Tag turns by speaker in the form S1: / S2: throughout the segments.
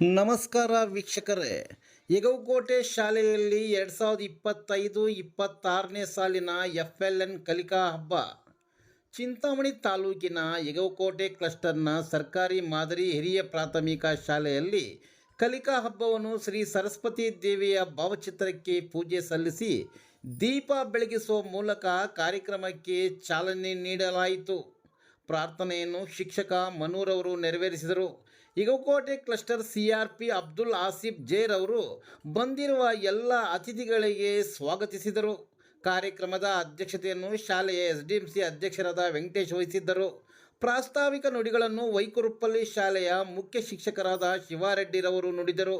S1: ನಮಸ್ಕಾರ ವೀಕ್ಷಕರೇ. ಯಗವಕೋಟೆ ಶಾಲೆಯಲ್ಲಿ ಎರಡು ಸಾವಿರದ ಇಪ್ಪತ್ತೈದು ಇಪ್ಪತ್ತಾರನೇ ಸಾಲಿನ ಎಫ್ ಎಲ್ ಎನ್ ಕಲಿಕಾ ಹಬ್ಬ. ಚಿಂತಾಮಣಿ ತಾಲೂಕಿನ ಯಗವಕೋಟೆ ಕ್ಲಸ್ಟರ್ನ ಸರ್ಕಾರಿ ಮಾದರಿ ಹಿರಿಯ ಪ್ರಾಥಮಿಕ ಶಾಲೆಯಲ್ಲಿ ಕಲಿಕಾ ಹಬ್ಬವನ್ನು ಶ್ರೀ ಸರಸ್ವತಿ ದೇವಿಯ ಭಾವಚಿತ್ರಕ್ಕೆ ಪೂಜೆ ಸಲ್ಲಿಸಿ ದೀಪ ಬೆಳಗಿಸುವ ಮೂಲಕ ಕಾರ್ಯಕ್ರಮಕ್ಕೆ ಚಾಲನೆ ನೀಡಲಾಯಿತು. ಪ್ರಾರ್ಥನೆಯನ್ನು ಶಿಕ್ಷಕ ಮನೂರವರು ನೆರವೇರಿಸಿದರು. ಇಗಕೋಟೆ cluster C R P Abdul Asif Jeer ಅವರು ಬಂದಿರುವ ಎಲ್ಲ ಅತಿಥಿಗಳಿಗೆ ಸ್ವಾಗತಿಸಿದರು. ಕಾರ್ಯಕ್ರಮದ ಅಧ್ಯಕ್ಷತೆಯನ್ನು ಶಾಲೆಯ ಎಸ್ ಡಿ ಎಂ ಸಿ ಅಧ್ಯಕ್ಷರಾದ ವೆಂಕಟೇಶ್ ವಹಿಸಿದ್ದರು. ಪ್ರಾಸ್ತಾವಿಕ ನುಡಿಗಳನ್ನು ವೈಕುರುಪ್ಪಲ್ಲಿ ಶಾಲೆಯ ಮುಖ್ಯ ಶಿಕ್ಷಕರಾದ ಶಿವಾರೆಡ್ಡಿರವರು ನುಡಿದರು.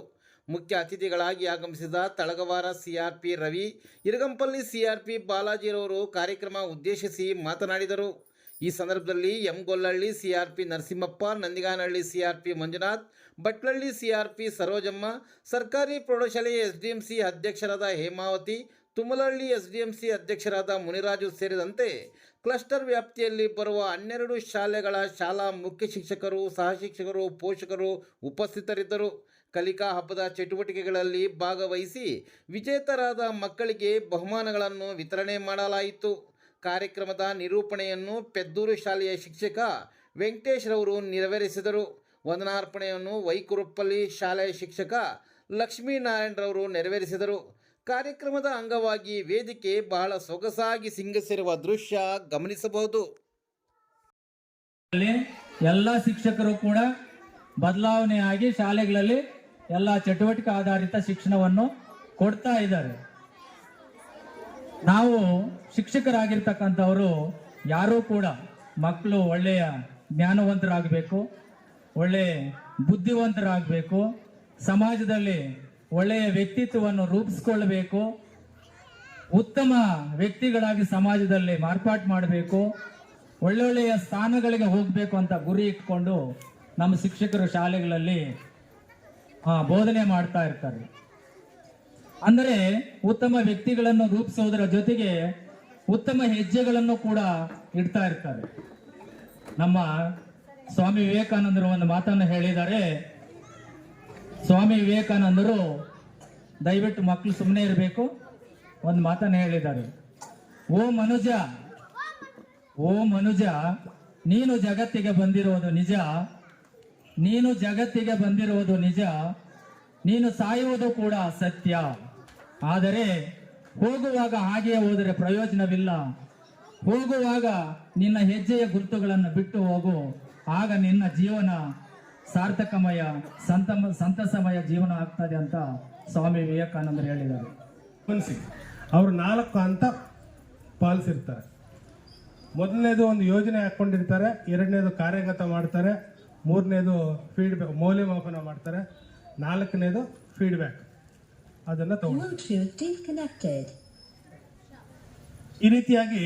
S1: ಮುಖ್ಯ ಅತಿಥಿಗಳಾಗಿ ಆಗಮಿಸಿದ ತಳಗವಾರ ಸಿಆರ್ಪಿ ರವಿ, ಇರಗಂಪಲ್ಲಿ ಸಿಆರ್ಪಿ ಬಾಲಾಜಿರವರು ಕಾರ್ಯಕ್ರಮ ಉದ್ದೇಶಿಸಿ ಮಾತನಾಡಿದರು. ಈ ಸಂದರ್ಭದಲ್ಲಿ M Gollahalli CRP Narasimhappa, Nandiganahalli CRP Manjunath, Batlahalli CRP Sarojamma, ಸರ್ಕಾರಿ ಪ್ರೌಢಶಾಲೆಯ ಎಸ್ಡಿಎಂಸಿ ಅಧ್ಯಕ್ಷರಾದ ಹೇಮಾವತಿ ತುಮಲಹಳ್ಳಿ ಎಸ್ಡಿಎಂಸಿ ಅಧ್ಯಕ್ಷರಾದ ಮುನಿರಾಜು ಸೇರಿದಂತೆ ಕ್ಲಸ್ಟರ್ ವ್ಯಾಪ್ತಿಯಲ್ಲಿ ಬರುವ ಹನ್ನೆರಡು ಶಾಲೆಗಳ ಶಾಲಾ ಮುಖ್ಯ ಶಿಕ್ಷಕರು ಸಹ ಶಿಕ್ಷಕರು ಪೋಷಕರು ಉಪಸ್ಥಿತರಿದ್ದರು. ಕಲಿಕಾ ಹಬ್ಬದ ಚಟುವಟಿಕೆಗಳಲ್ಲಿ ಭಾಗವಹಿಸಿ ವಿಜೇತರಾದ ಮಕ್ಕಳಿಗೆ ಬಹುಮಾನಗಳನ್ನು ವಿತರಣೆ ಮಾಡಲಾಯಿತು. ಕಾರ್ಯಕ್ರಮದ ನಿರೂಪಣೆಯನ್ನು ಪೆದ್ದೂರು ಶಾಲೆಯ ಶಿಕ್ಷಕ ವೆಂಕಟೇಶ್ರವರು ನೆರವೇರಿಸಿದರು. ವಂದನಾರ್ಪಣೆಯನ್ನು ವೈಕುರುಪ್ಪಲ್ಲಿ ಶಾಲೆಯ ಶಿಕ್ಷಕ ಲಕ್ಷ್ಮೀನಾರಾಯಣರವರು ನೆರವೇರಿಸಿದರು. ಕಾರ್ಯಕ್ರಮದ ಅಂಗವಾಗಿ ವೇದಿಕೆ ಬಹಳ ಸೊಗಸಾಗಿ ಸಿಂಗಿಸಿರುವ ದೃಶ್ಯ ಗಮನಿಸಬಹುದು.
S2: ಎಲ್ಲ ಶಿಕ್ಷಕರು ಕೂಡ ಬದಲಾವಣೆಯಾಗಿ ಶಾಲೆಗಳಲ್ಲಿ ಎಲ್ಲ ಚಟುವಟಿಕೆ ಆಧಾರಿತ ಶಿಕ್ಷಣವನ್ನು ಕೊಡ್ತಾ ಇದ್ದಾರೆ. ನಾವು ಶಿಕ್ಷಕರಾಗಿರ್ತಕ್ಕಂಥವರು ಯಾರೂ ಕೂಡ ಮಕ್ಕಳು ಒಳ್ಳೆಯ ಜ್ಞಾನವಂತರಾಗಬೇಕು, ಒಳ್ಳೆ ಬುದ್ಧಿವಂತರಾಗಬೇಕು, ಸಮಾಜದಲ್ಲಿ ಒಳ್ಳೆಯ ವ್ಯಕ್ತಿತ್ವವನ್ನು ರೂಪಿಸ್ಕೊಳ್ಬೇಕು, ಉತ್ತಮ ವ್ಯಕ್ತಿಗಳಾಗಿ ಸಮಾಜದಲ್ಲಿ ಮಾರ್ಪಾಟು ಮಾಡಬೇಕು, ಒಳ್ಳೊಳ್ಳೆಯ ಸ್ಥಾನಗಳಿಗೆ ಹೋಗಬೇಕು ಅಂತ ಗುರಿ ಇಟ್ಕೊಂಡು ನಮ್ಮ ಶಿಕ್ಷಕರು ಶಾಲೆಗಳಲ್ಲಿ ಬೋಧನೆ ಮಾಡ್ತಾ ಇರ್ತಾರೆ. ಅಂದರೆ ಉತ್ತಮ ವ್ಯಕ್ತಿಗಳನ್ನು ರೂಪಿಸೋದರ ಜೊತೆಗೆ ಉತ್ತಮ ಹೆಜ್ಜೆಗಳನ್ನು ಕೂಡ ಇಡ್ತಾ ಇರ್ತಾರೆ. ನಮ್ಮ ಸ್ವಾಮಿ ವಿವೇಕಾನಂದರು ಒಂದು ಮಾತನ್ನು ಹೇಳಿದ್ದಾರೆ. ಸ್ವಾಮಿ ವಿವೇಕಾನಂದರು, ದಯವಿಟ್ಟು ಮಕ್ಕಳು ಸುಮ್ಮನೆ ಇರಬೇಕು, ಒಂದು ಮಾತನ್ನು ಹೇಳಿದ್ದಾರೆ. ಓ ಮನುಜ ಓ ಮನುಜ, ನೀನು ಜಗತ್ತಿಗೆ ಬಂದಿರುವುದು ನಿಜ, ನೀನು ಜಗತ್ತಿಗೆ ಬಂದಿರುವುದು ನಿಜ, ನೀನು ಸಾಯುವುದು ಕೂಡ ಸತ್ಯ. ಆದರೆ ಹೋಗುವಾಗ ಹಾಗೆಯೇ ಹೋದರೆ ಪ್ರಯೋಜನವಿಲ್ಲ. ಹೋಗುವಾಗ ನಿನ್ನ ಹೆಜ್ಜೆಯ ಗುರುತುಗಳನ್ನು ಬಿಟ್ಟು ಹೋಗು. ಆಗ ನಿನ್ನ ಜೀವನ ಸಾರ್ಥಕಮಯ ಸಂತ ಸಂತಸಮಯ ಜೀವನ ಆಗ್ತದೆ ಅಂತ ಸ್ವಾಮಿ ವಿವೇಕಾನಂದರು ಹೇಳಿದರು
S3: ಮನಸ್ಸಿ ಅವರು ನಾಲ್ಕು ಅಂತ ಪಾಲಿಸಿರ್ತಾರೆ. ಮೊದಲನೇದು ಒಂದು ಯೋಜನೆ ಹಾಕ್ಕೊಂಡಿರ್ತಾರೆ ಎರಡನೇದು ಕಾರ್ಯಗತ ಮಾಡ್ತಾರೆ, ಮೂರನೇದು ಫೀಡ್ಬ್ಯಾಕ್ ಮೌಲ್ಯಮಾಪನ ಮಾಡ್ತಾರೆ, ನಾಲ್ಕನೇದು ಫೀಡ್ಬ್ಯಾಕ್ ಅದನ್ನು ತಗೊಂಡು. ಈ ರೀತಿಯಾಗಿ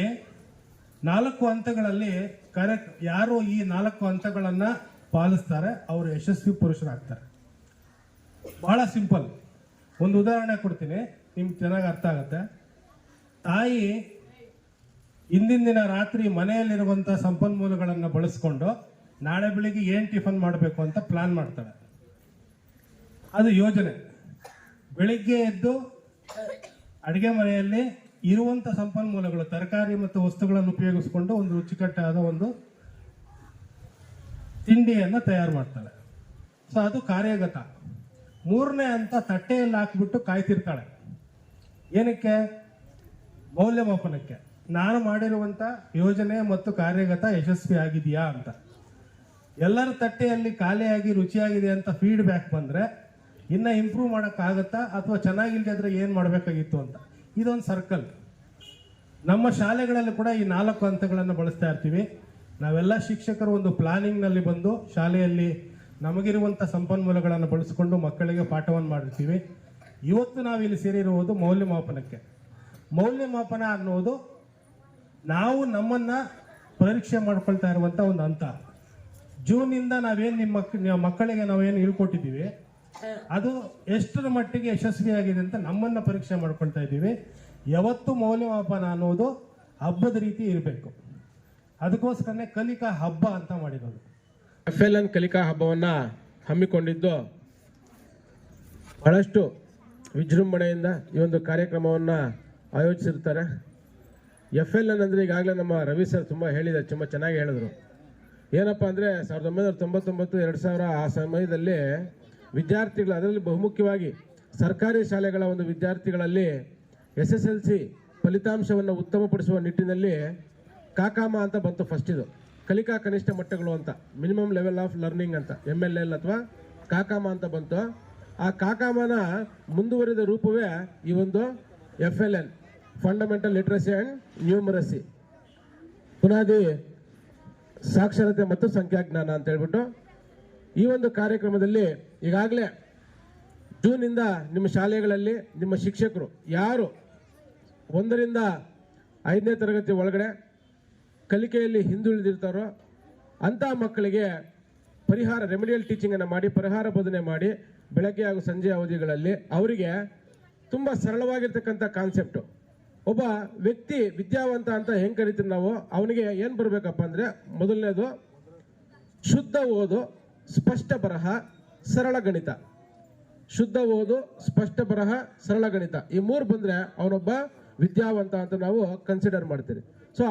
S3: ನಾಲ್ಕು ಹಂತಗಳಲ್ಲಿ ಕರೆಕ್ಟ್ ಯಾರು ಈ ನಾಲ್ಕು ಹಂತಗಳನ್ನು ಪಾಲಿಸ್ತಾರೆ ಅವರು ಯಶಸ್ವಿ ಪುರುಷರಾಗ್ತಾರೆ. ಬಹಳ ಸಿಂಪಲ್. ಒಂದು ಉದಾಹರಣೆ ಕೊಡ್ತೀನಿ ನಿಮ್ಗೆ ಚೆನ್ನಾಗಿ ಅರ್ಥ ಆಗುತ್ತೆ. ತಾಯಿ ಇಂದಿನ ದಿನ ರಾತ್ರಿ ಮನೆಯಲ್ಲಿರುವಂಥ ಸಂಪನ್ಮೂಲಗಳನ್ನು ಬಳಸ್ಕೊಂಡು ನಾಳೆ ಬೆಳಿಗ್ಗೆ ಏನು ಟಿಫನ್ ಮಾಡಬೇಕು ಅಂತ ಪ್ಲಾನ್ ಮಾಡ್ತಾಳೆ. ಅದು ಯೋಜನೆ. ಬೆಳಿಗ್ಗೆ ಎದ್ದು, ಅಡುಗೆ ಮನೆಯಲ್ಲಿ ಇರುವಂಥ ಸಂಪನ್ಮೂಲಗಳು, ತರಕಾರಿ ಮತ್ತು ವಸ್ತುಗಳನ್ನು ಉಪಯೋಗಿಸ್ಕೊಂಡು ಒಂದು ರುಚಿಕಟ್ಟಾದ ಒಂದು ತಿಂಡಿಯನ್ನು ತಯಾರು ಮಾಡ್ತಾಳೆ. ಸೊ ಅದು ಕಾರ್ಯಗತ. ಮೂರನೇ ಅಂತ ತಟ್ಟೆಯಲ್ಲಿ ಹಾಕ್ಬಿಟ್ಟು ಕಾಯ್ತಿರ್ತಾಳೆ. ಏನಕ್ಕೆ? ಮೌಲ್ಯಮಾಪನಕ್ಕೆ. ನಾನು ಮಾಡಿರುವಂಥ ಯೋಜನೆ ಮತ್ತು ಕಾರ್ಯಗತ ಯಶಸ್ವಿ ಆಗಿದೆಯಾ ಅಂತ. ಎಲ್ಲರ ತಟ್ಟೆಯಲ್ಲಿ ಖಾಲಿಯಾಗಿ ರುಚಿಯಾಗಿದೆ ಅಂತ ಫೀಡ್ಬ್ಯಾಕ್ ಬಂದರೆ ಇನ್ನು ಇಂಪ್ರೂವ್ ಮಾಡೋಕ್ಕಾಗತ್ತಾ ಅಥವಾ ಚೆನ್ನಾಗಿಲ್ಲದಿದ್ರೆ ಏನು ಮಾಡಬೇಕಾಗಿತ್ತು ಅಂತ? ಇದೊಂದು ಸರ್ಕಲ್ ನಮ್ಮ ಶಾಲೆಗಳಲ್ಲಿ ಕೂಡ ಈ ನಾಲ್ಕು ಹಂತಗಳನ್ನು ಬಳಸ್ತಾ ಇರ್ತೀವಿ. ನಾವೆಲ್ಲ ಶಿಕ್ಷಕರು ಒಂದು ಪ್ಲಾನಿಂಗ್ನಲ್ಲಿ ಬಂದು ಶಾಲೆಯಲ್ಲಿ ನಮಗಿರುವಂಥ ಸಂಪನ್ಮೂಲಗಳನ್ನು ಬಳಸಿಕೊಂಡು ಮಕ್ಕಳಿಗೆ ಪಾಠವನ್ನು ಮಾಡಿರ್ತೀವಿ. ಇವತ್ತು ನಾವಿಲ್ಲಿ ಸೇರಿರುವುದು ಮೌಲ್ಯಮಾಪನಕ್ಕೆ. ಮೌಲ್ಯಮಾಪನ ಅನ್ನೋದು ನಾವು ನಮ್ಮನ್ನು ಪರೀಕ್ಷೆ ಮಾಡ್ಕೊಳ್ತಾ ಇರುವಂಥ ಒಂದು ಹಂತ. ಜೂನಿಂದ ನಾವೇನು ನಿಮ್ಮ ಮಕ್ ನಿಮ್ಮ ಮಕ್ಕಳಿಗೆ ನಾವೇನು ಹೇಳ್ಕೊಟ್ಟಿದ್ದೀವಿ ಅದು ಎಷ್ಟರ ಮಟ್ಟಿಗೆ ಯಶಸ್ವಿಯಾಗಿದೆ ಅಂತ ನಮ್ಮನ್ನು ಪರೀಕ್ಷೆ ಮಾಡ್ಕೊಳ್ತಾ ಇದ್ದೀವಿ. ಯಾವತ್ತು ಮೌಲ್ಯಮಾಪನ ಅನ್ನೋದು ಹಬ್ಬದ ರೀತಿ ಇರಬೇಕು. ಅದಕ್ಕೋಸ್ಕರನೇ ಕಲಿಕಾ ಹಬ್ಬ ಅಂತ ಮಾಡಿರೋದು.
S4: ಎಫ್ ಎಲ್ ಎನ್ ಕಲಿಕಾ ಹಬ್ಬವನ್ನು ಹಮ್ಮಿಕೊಂಡಿದ್ದು ಬಹಳಷ್ಟು ವಿಜೃಂಭಣೆಯಿಂದ ಈ ಒಂದು ಕಾರ್ಯಕ್ರಮವನ್ನು ಆಯೋಜಿಸಿರ್ತಾರೆ. ಎಫ್ ಎಲ್ ಎನ್ ಅಂದರೆ ಈಗಾಗಲೇ ನಮ್ಮ ರವಿ ಸರ್ ತುಂಬ ಹೇಳಿದ್ದಾರೆ ತುಂಬ ಚೆನ್ನಾಗಿ ಹೇಳಿದ್ರು. ಏನಪ್ಪ ಅಂದರೆ ಸಾವಿರದ ಒಂಬೈನೂರ ತೊಂಬತ್ತೊಂಬತ್ತು, ಎರಡು ಸಾವಿರ ಆ ಸಮಯದಲ್ಲಿ ವಿದ್ಯಾರ್ಥಿಗಳು ಅದರಲ್ಲಿ ಬಹುಮುಖ್ಯವಾಗಿ ಸರ್ಕಾರಿ ಶಾಲೆಗಳ ಒಂದು ವಿದ್ಯಾರ್ಥಿಗಳಲ್ಲಿ ಎಸ್ ಎಸ್ ಎಲ್ ಸಿ ಫಲಿತಾಂಶವನ್ನು ಉತ್ತಮಪಡಿಸುವ ನಿಟ್ಟಿನಲ್ಲಿ ಕಾಕಾಮ ಅಂತ ಬಂತು ಫಸ್ಟ್ ಇದು. ಕಲಿಕಾ ಕನಿಷ್ಠ ಮಟ್ಟಗಳು ಅಂತ, ಮಿನಿಮಮ್ ಲೆವೆಲ್ ಆಫ್ ಲರ್ನಿಂಗ್ ಅಂತ ಎಂ ಎಲ್ ಎಲ್ ಅಥವಾ ಕಾಕಾಮ ಅಂತ ಬಂತು. ಆ ಕಾಕಾಮನ ಮುಂದುವರಿದ ರೂಪವೇ ಈ ಒಂದು F L N fundamental literacy and numeracy ಪುನಾದಿ ಸಾಕ್ಷರತೆ ಮತ್ತು ಸಂಖ್ಯಾಜ್ಞಾನ ಅಂತ ಹೇಳ್ಬಿಟ್ಟು ಈ ಒಂದು ಕಾರ್ಯಕ್ರಮದಲ್ಲಿ ಈಗಾಗಲೇ ಜೂನಿಂದ ನಿಮ್ಮ ಶಾಲೆಗಳಲ್ಲಿ ನಿಮ್ಮ ಶಿಕ್ಷಕರು ಯಾರು ಒಂದರಿಂದ ಐದನೇ ತರಗತಿ ಒಳಗಡೆ ಕಲಿಕೆಯಲ್ಲಿ ಹಿಂದುಳಿದಿರ್ತಾರೋ ಅಂಥ ಮಕ್ಕಳಿಗೆ ಪರಿಹಾರ ರೆಮಿಡಿಯಲ್ ಟೀಚಿಂಗನ್ನು ಮಾಡಿ, ಪರಿಹಾರ ಬೋಧನೆ ಮಾಡಿ ಬೆಳಗ್ಗೆ ಹಾಗೂ ಸಂಜೆ ಅವಧಿಗಳಲ್ಲಿ ಅವರಿಗೆ ತುಂಬ ಸರಳವಾಗಿರ್ತಕ್ಕಂಥ ಕಾನ್ಸೆಪ್ಟು ಒಬ್ಬ ವ್ಯಕ್ತಿ ವಿದ್ಯಾವಂತ ಅಂತ ಹೆಂಗೆ ಕರಿತೀವಿ ನಾವು, ಅವನಿಗೆ ಏನು ಬರಬೇಕಪ್ಪ ಅಂದರೆ ಮೊದಲನೇದು ಶುದ್ಧ ಓದು ಸ್ಪಷ್ಟ ಬರಹ, ಸರಳ ಗಣಿತ. ಶುದ್ಧ ಓದು, ಸ್ಪಷ್ಟ ಬರಹ, ಸರಳ ಗಣಿತ. ಈ ಮೂರು ಬಂದರೆ ಅವನೊಬ್ಬ ವಿದ್ಯಾವಂತ ಅಂತ ನಾವು ಕನ್ಸಿಡರ್ ಮಾಡ್ತೀವಿ ಸೊ